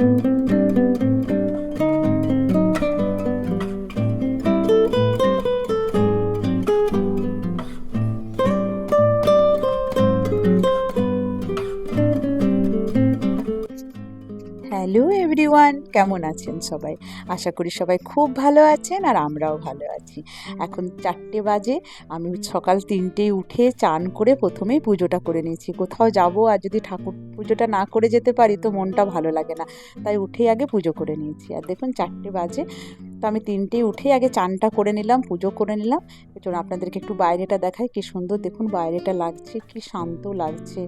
thank you. কেমন আছেন সবাই? আশা করি সবাই খুব ভালো আছেন আর আমরাও ভালো আছি। এখন চারটে বাজে, আমি সকাল তিনটেই উঠে চান করে প্রথমেই পুজোটা করে নিয়েছি। কোথাও যাব আর যদি ঠাকুর পুজোটা না করে যেতে পারি তো মনটা ভালো লাগে না। তাই উঠেই আগে পুজো করে নিয়েছি। আর দেখুন চারটে বাজে, তো আমি তিনটেই উঠেই আগে চানটা করে নিলাম, পুজো করে নিলাম। চলুন আপনাদেরকে একটু বাইরেটা দেখাই, কি সুন্দর দেখুন বাইরেটা লাগছে, কি শান্ত লাগছে।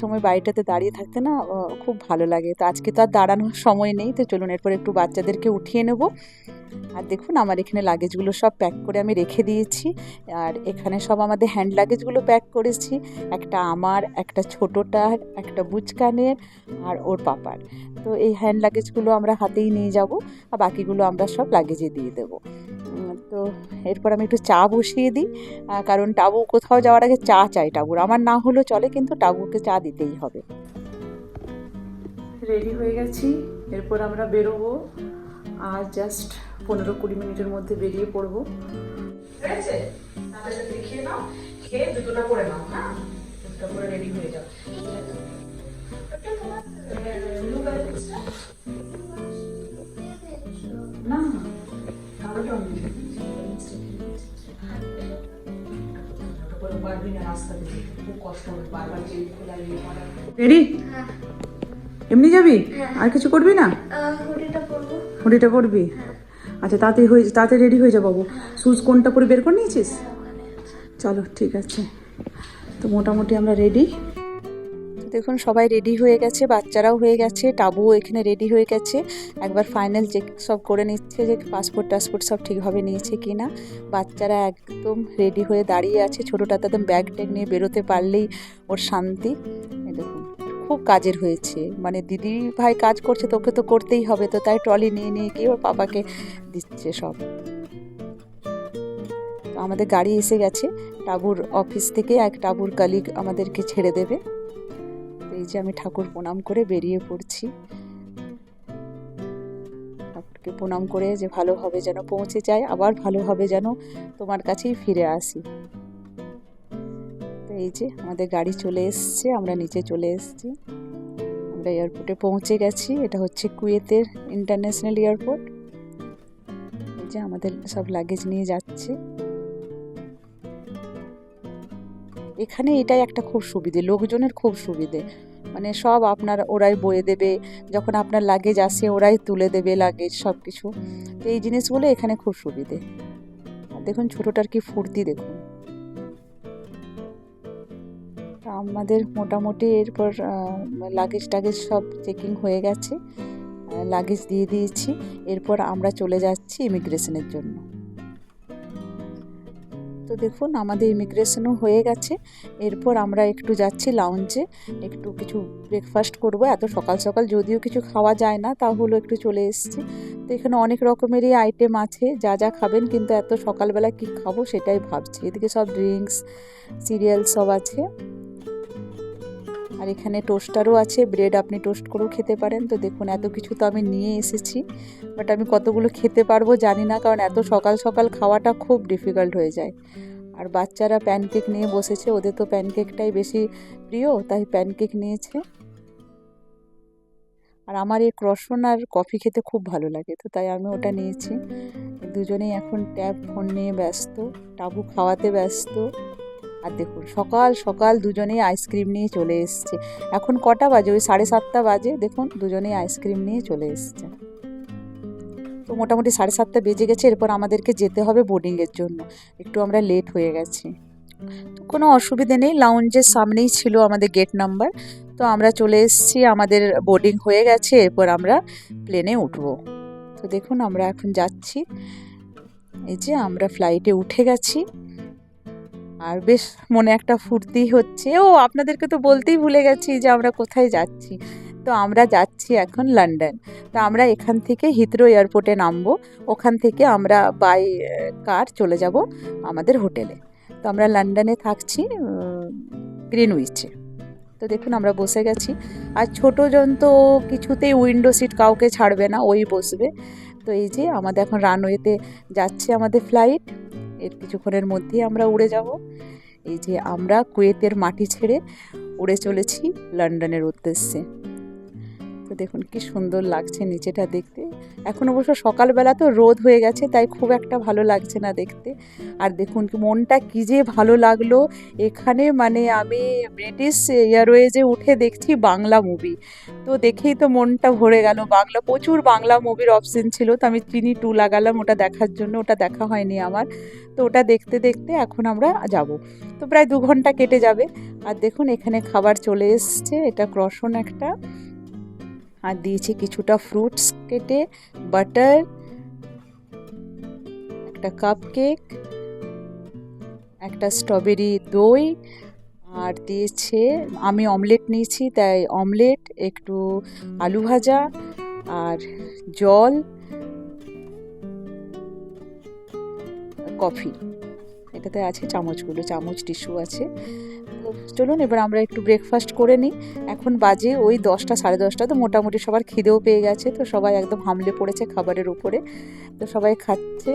সময় বাড়িটাতে দাঁড়িয়ে থাকতে না খুব ভালো লাগে। তো আজকে তো আর দাঁড়ানোর সময় নেই, তো চলুন এরপর একটু বাচ্চাদেরকে উঠিয়ে নেব। আর দেখুন, আমার এখানে লাগেজগুলো সব প্যাক করে আমি রেখে দিয়েছি। আর এখানে সব আমাদের হ্যান্ড লাগেজগুলো প্যাক করেছি। একটা আমার, একটা ছোটোটার, একটা বুচকানের আর ওর পাপার। তো এই হ্যান্ড লাগেজগুলো আমরা হাতেই নিয়ে যাব, আর বাকিগুলো আমরা সব লাগেজে দিয়ে দেবো। তো এরপর আমি একটু চা বসিয়ে দিই কারণ টাবু কোথাও যাওয়ার আগে চা চাই টাবুর। আমার না হলেও চলে কিন্তু টাবুকে চা দিতেই হবে। রেডি হয়ে গেছি। এরপর আমরা বেরোবো। আর জাস্ট পনেরো কুড়ি মিনিটের মধ্যে বেরিয়ে পড়ব। ঠিক আছে? তাহলে নাও। খেয়ে দুটোটা করে নাও হ্যাঁ? দুটো করে রেডি হয়ে যাও। না রেডি এমনি যাবি? আর কিছু করবি না? হুডিটা পরবো। করবি আচ্ছা তাড়াতাড়ি হয়ে তাড়াতাড়ি রেডি হয়ে যা বাবু। শুজ কোনটা পরে বের করে নিয়েছিস? চলো ঠিক আছে। তো মোটামুটি আমরা রেডি। দেখুন, সবাই রেডি হয়ে গেছে, বাচ্চারাও হয়ে গেছে, টাবুও এখানে রেডি হয়ে গেছে। একবার ফাইনাল চেক সব করে নিচ্ছে যে পাসপোর্ট টাসপোর্ট সব ঠিকভাবে নিয়েছে কি না বাচ্চারা একদম রেডি হয়ে দাঁড়িয়ে আছে, ছোটোটা তো একদম ব্যাগ ট্যাগ নিয়ে বেরোতে পারলেই ওর শান্তি। দেখুন, খুব কাজের হয়েছে। মানে দিদি ভাই কাজ করছে, তোকে তো করতেই হবে, তো তাই ট্রলি নিয়ে নিয়ে গিয়ে ওর পাপাকে দিচ্ছে সব। আমাদের গাড়ি এসে গেছে, টাবুর অফিস থেকে এক টাবুর কালিগ আমাদেরকে ছেড়ে দেবে। এই যে আমি ঠাকুর প্রণাম করে বেরিয়ে পড়ছি। ঠাকুরকে প্রণাম করে যে ভালোভাবে যেন পৌঁছে যায়, আবার ভালোভাবে যেন তোমার কাছেই ফিরে আসি। তো এই যে আমাদের গাড়ি চলে এসছে, আমরা নিচে চলে এসেছি। আমরা এয়ারপোর্টে পৌঁছে গেছি। এটা হচ্ছে কুয়েতের ইন্টারন্যাশনাল এয়ারপোর্ট। এই যে আমাদের সব লাগেজ নিয়ে যাচ্ছে। এখানে এটাই একটা খুব সুবিধে, লোকজনের খুব সুবিধে। মানে সব আপনার, ওরাই বয়ে দেবে। যখন আপনার লাগেজ আসে, ওরাই তুলে দেবে লাগেজ সব কিছু তো এই জিনিসগুলো এখানে খুব সুবিধে। দেখুন, ছোটোটার কি ফুর্তি দেখুন। আমাদের মোটামুটি এরপর লাগেজ টাগেজ সব চেকিং হয়ে গেছে। লাগেজ দিয়ে দিয়েছি। এরপর আমরা চলে যাচ্ছি ইমিগ্রেশনের জন্য। তো দেখুন, আমাদের ইমিগ্রেশনও হয়ে গেছে। এরপর আমরা একটু যাচ্ছি লাউঞ্জে একটু কিছু ব্রেকফাস্ট করব। এত সকাল সকাল যদিও কিছু খাওয়া যায় না, তাহলেও একটু চলে এসছি। তো এখানে অনেক রকমেরই আইটেম আছে, যা যা খাবেন, কিন্তু এত সকালবেলা কি খাব সেটাই ভাবছি। এদিকে সব ড্রিঙ্কস সিরিয়াল সব আছে। আর এখানে টোস্টারও আছে, ব্রেড আপনি টোস্ট করেও খেতে পারেন। তো দেখুন, এত কিছু তো আমি নিয়ে এসেছি, বাট আমি কতগুলো খেতে পারব জানি না, কারণ এত সকাল সকাল খাওয়াটা খুব ডিফিকাল্ট হয়ে যায়। আর বাচ্চারা প্যানকেক নিয়ে বসেছে, ওদের তো প্যানকেকটাই বেশি প্রিয়, তাই প্যানকেক নিয়েছে। আর আমার এই ক্রসন আর কফি খেতে খুব ভালো লাগে, তো তাই আমি ওটা নিয়েছি। দুজনেই এখন ট্যাব ফোন নিয়ে ব্যস্ত, টাবু খাওয়াতে ব্যস্ত। আর দেখুন, সকাল সকাল দুজনেই আইসক্রিম নিয়ে চলে এসছে। এখন কটা বাজে? ওই সাড়ে সাতটা বাজে। দেখুন, দুজনেই আইসক্রিম নিয়ে চলে এসছে। তো মোটামুটি সাড়ে সাতটা বেজে গেছে। এরপর আমাদেরকে যেতে হবে বোর্ডিংয়ের জন্য। একটু আমরা লেট হয়ে গেছি। কোনো অসুবিধে নেই। লাউঞ্জের সামনেই ছিল আমাদের গেট নাম্বার তো আমরা চলে এসেছি। আমাদের বোর্ডিং হয়ে গেছে। এরপর আমরা প্লেনে উঠব। তো দেখুন, আমরা এখন যাচ্ছি। এই যে আমরা ফ্লাইটে উঠে গেছি। আর বেশ মনে একটা ফুর্তি হচ্ছে। ও, আপনাদেরকে তো বলতেই ভুলে গেছি যে আমরা কোথায় যাচ্ছি। তো আমরা যাচ্ছি এখন লন্ডন। তো আমরা এখান থেকে হিথ্রো এয়ারপোর্টে নামবো। ওখান থেকে আমরা বাই কার চলে যাব? আমাদের হোটেলে। তো আমরা লন্ডনে থাকছি গ্রিনউইচে। তো দেখুন আমরা বসে গেছি। আর ছোটো জন তো কিছুতেই উইন্ডো সিট কাউকে ছাড়বে না, ওই বসবে। তো এই যে আমাদের এখন রানওয়েতে যাচ্ছে আমাদের ফ্লাইট। এর কিছুক্ষণের মধ্যেই আমরা উড়ে যাব। এই যে আমরা কুয়েতের মাটি ছেড়ে উড়ে চলেছি লন্ডনের উদ্দেশ্যে। দেখুন কি সুন্দর লাগছে নিচেটা দেখতে। এখন অবশ্য সকালবেলা তো রোদ হয়ে গেছে, তাই খুব একটা ভালো লাগছে না দেখতে। আর দেখুন মনটা কী যে ভালো লাগল। এখানে মানে আমি ব্রিটিশ এয়ারওয়েজে উঠে দেখছি বাংলা মুভি তো দেখেই তো মনটা ভরে গেল। বাংলা, প্রচুর বাংলা মুভির অপশন ছিল। তো আমি চিনি টু লাগালাম, ওটা দেখার জন্য, ওটা দেখা হয়নি আমার। তো ওটা দেখতে দেখতে এখন আমরা যাব। তো প্রায় দু ঘণ্টা কেটে যাবে। আর দেখুন, এখানে খাবার চলে এসছে। এটা ক্রসন একটা। আর দিয়েছি কিছুটা ফ্রুটস কেটে বাটার একটা কাপ কেক একটা স্ট্রবেরি দই, আর দিয়েছে, আমি অমলেট নিয়েছি, তাই অমলেট একটু আলু ভাজা, আর জল কফি এটাতে আছে চামচগুলো, চামচ টিস্যু আছে। চলুন, এবার আমরা একটু ব্রেকফাস্ট করে নিই। এখন বাজে ওই দশটা, সাড়ে দশটা, তো মোটামুটি সবার খিদেও পেয়ে গেছে, তো সবাই একদম হামলে পড়েছে খাবারের উপরে। তো সবাই খাচ্ছে,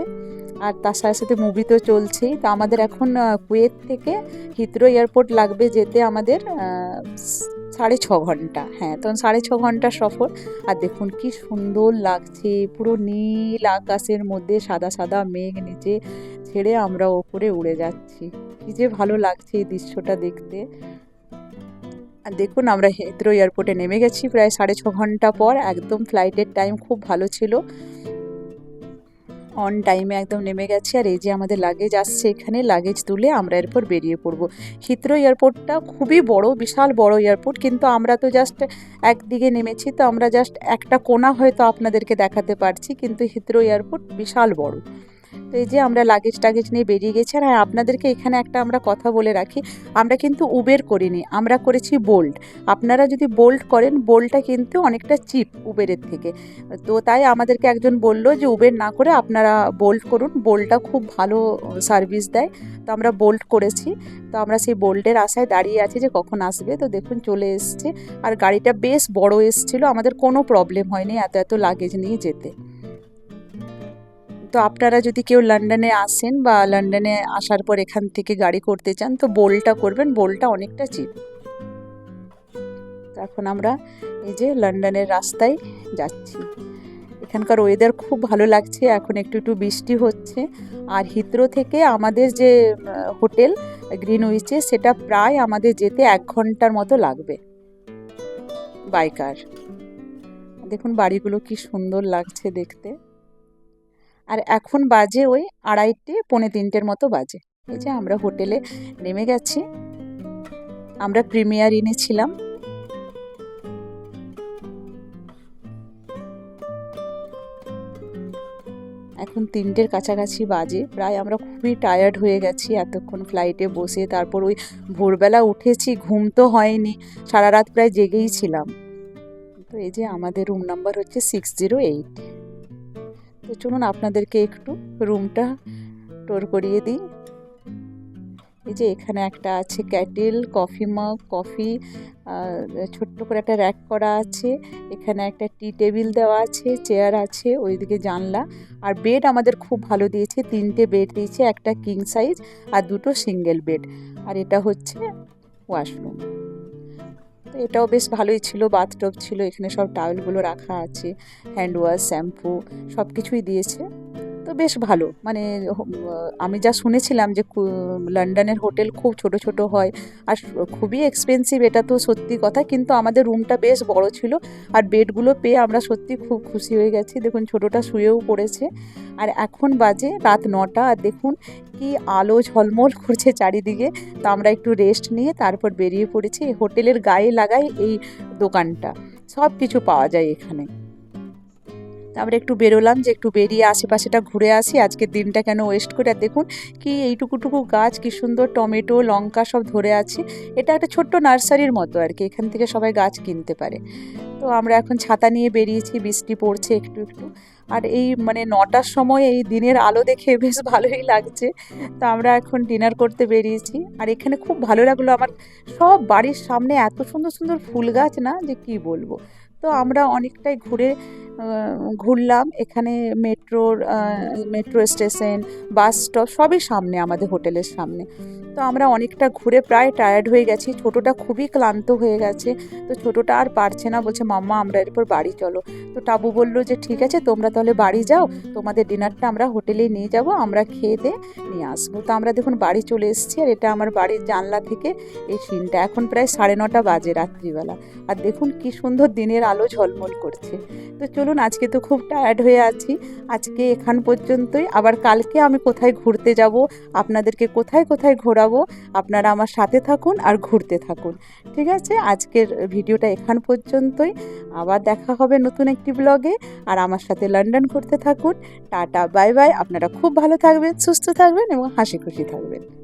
আর তার সাথে সাথে মুভি তো চলছেই। তো আমাদের এখন কুয়েত থেকে হিথ্রো এয়ারপোর্ট লাগবে যেতে আমাদের সাড়ে ছ ঘণ্টা। হ্যাঁ তখন সাড়ে ছ ঘণ্টা সফর। আর দেখুন কি সুন্দর লাগছে, পুরো নীল আকাশের মধ্যে সাদা সাদা মেঘ নিচে ছেড়ে আমরা ওপরে উড়ে যাচ্ছি। কি যে ভালো লাগছে এই দৃশ্যটা দেখতে। আর দেখুন, আমরা হেথ্রো এয়ারপোর্টে নেমে গেছি। প্রায় সাড়ে ছ ঘণ্টা পর একদম ফ্লাইটের টাইম খুব ভালো ছিল। অন টাইমে একদম নেমে গেছি। আর এই যে আমাদের লাগেজ আসছে এখানে লাগেজ তুলে আমরা এরপর বেরিয়ে পড়ব। হিথ্রো এয়ারপোর্টটা খুবই বড়, বিশাল বড় এয়ারপোর্ট কিন্তু আমরা তো জাস্ট একদিকে নেমেছি, তো আমরা জাস্ট একটা কোনা হয়তো আপনাদেরকে দেখাতে পারছি, কিন্তু হিথ্রো এয়ারপোর্ট বিশাল বড়। তো এই যে আমরা লাগেজ টাগেজ নিয়ে বেরিয়ে গেছি, আর হ্যাঁ আপনাদেরকে এখানে একটা আমরা কথা বলে রাখি, আমরা কিন্তু উবের করিনি, আমরা করেছি বোল্ট আপনারা যদি বোল্ট করেন বোল্টটা কিন্তু অনেকটা চিপ উবেরের থেকে। তো তাই আমাদেরকে একজন বলল যে উবের না করে আপনারা বোল্ট করুন বোল্টটা খুব ভালো সার্ভিস দেয়। তো আমরা বোল্ট করেছি, তো আমরা সেই বোল্টের আশায় দাঁড়িয়ে আছি যে কখন আসবে। তো দেখুন, চলে এসছে, আর গাড়িটা বেশ বড় এসছিল, আমাদের কোনো প্রবলেম হয়নি এত এত লাগেজ নিয়ে যেতে। তো আপনারা যদি কেউ লন্ডনে আসেন বা লন্ডনে আসার পর এখান থেকে গাড়ি করতে চান, তো বোলটা করবেন। বোলটা অনেকটা চিপ এখন আমরা এই যে লন্ডনের রাস্তায় যাচ্ছি। এখানকার ওয়েদার খুব ভালো লাগছে, এখন একটু একটু বৃষ্টি হচ্ছে। আর হিত্রো থেকে আমাদের যে হোটেল গ্রিন উইচে সেটা প্রায় আমাদের যেতে এক ঘণ্টার মতো লাগবে। বাইকার দেখুন বাড়িগুলো কি সুন্দর লাগছে দেখতে। আর এখন বাজে ওই আড়াইটে পৌনে তিনটের মতো বাজে। এই যে আমরা হোটেলে নেমে গেছি। আমরা প্রিমিয়ার ইনে ছিলাম। এখন তিনটের কাছাকাছি বাজে। প্রায় আমরা খুবই টায়ার্ড হয়ে গেছি। এতক্ষণ ফ্লাইটে বসে তারপর ওই ভোরবেলা উঠেছি। ঘুম তো হয়নি। সারা রাত প্রায় জেগেই ছিলাম। তো এই যে আমাদের রুম নাম্বার হচ্ছে সিক্স জিরো এইট তো চলুন আপনাদেরকে একটু রুমটা টোর করিয়ে দিই। এই যে এখানে একটা আছে ক্যাটেল, কফি মগ, কফি ছোট্ট করে একটা র্যাক করা আছে। এখানে একটা টি টেবিল দেওয়া আছে, চেয়ার আছে, ওইদিকে জানলা। আর বেড আমাদের খুব ভালো দিয়েছে, তিনটে বেড দিয়েছে, একটা কিং সাইজ আর দুটো সিঙ্গেল বেড। আর এটা হচ্ছে ওয়াশরুম। তো এটাও বেশ ভালোই ছিল বাথটব ছিল, এখানে সব টাওয়েলগুলো রাখা আছে হ্যান্ড ওয়াশ শ্যাম্পু সব কিছুই দিয়েছে। বেশ ভালো। মানে আমি যা শুনেছিলাম যে লন্ডনের হোটেল খুব ছোট ছোট হয় আর খুবই এক্সপেন্সিভ এটা তো সত্যি কথা। কিন্তু আমাদের রুমটা বেশ বড় ছিল আর বেডগুলো পেয়ে আমরা সত্যি খুব খুশি হয়ে গেছি। দেখুন, ছোটোটা শুয়েও পড়েছে। আর এখন বাজে রাত নটা। আর দেখুন, কি আলো ঝলমল করছে চারিদিকে। তো আমরা একটু রেস্ট নিয়ে তারপর বেরিয়ে পড়েছি। হোটেলের গায়ে লাগাই এই দোকানটা। সব কিছু পাওয়া যায় এখানে। তারপরে একটু বেরোলাম যে একটু বেরিয়ে আশেপাশেটা ঘুরে আসি। আজকের দিনটা কেন ওয়েস্ট করে? আর দেখুন কি এইটুকুটুকু গাছ, কি সুন্দর টমেটো, লঙ্কা সব ধরে আছে। এটা একটা ছোট্ট নার্সারির মতো আর কি, এখান থেকে সবাই গাছ কিনতে পারে। তো আমরা এখন ছাতা নিয়ে বেরিয়েছি, বৃষ্টি পড়ছে একটু একটু। আর এই মানে নটার সময় এই দিনের আলো দেখে বেশ ভালোই লাগছে। তো আমরা এখন ডিনার করতে বেরিয়েছি। আর এখানে খুব ভালো লাগল আমার। সব বাড়ির সামনে এত সুন্দর সুন্দর ফুল গাছ না? যে কি বলব? তো আমরা অনেকটাই ঘুরে ঘুরলাম। এখানে মেট্রোর মেট্রো স্টেশন, বাস স্টপ সবই সামনে, আমাদের হোটেলের সামনে। তো আমরা অনেকটা ঘুরে প্রায় টায়ার্ড হয়ে গেছি। ছোটোটা খুবই ক্লান্ত হয়ে গেছে। তো ছোটোটা আর পারছে না, বলছে, মাম্মা, আমরা এরপর বাড়ি চলো। তো টাবু বলল যে, ঠিক আছে, তোমরা তাহলে বাড়ি যাও। তোমাদের ডিনারটা আমরা হোটেলেই নিয়ে যাব। আমরা খেয়ে দিয়ে নিয়ে আসব। তো আমরা দেখুন বাড়ি চলে এসেছি, আর এটা আমার বাড়ির জানলা থেকে এই সিনটা। এখন প্রায় সাড়ে নটা বাজে রাত্রিবেলা। আর দেখুন কি সুন্দর দিনের আলো ঝলমল করছে। তো চলুন, আজকে তো খুব টায়ার্ড হয়ে আছি। আজকে এখান পর্যন্তই। আবার কালকে আমি কোথায় ঘুরতে যাব, আপনাদেরকে কোথায় কোথায় ঘোরাবো, আপনারা আমার সাথে থাকুন আর ঘুরতে থাকুন। ঠিক আছে? আজকের ভিডিওটা এখান পর্যন্তই। আবার দেখা হবে নতুন একটি ব্লগে আর আমার সাথে লন্ডন করতে থাকুন। টাটা বাই বাই আপনারা খুব ভালো থাকবেন, সুস্থ থাকবেন এবং হাসি খুশি থাকবেন।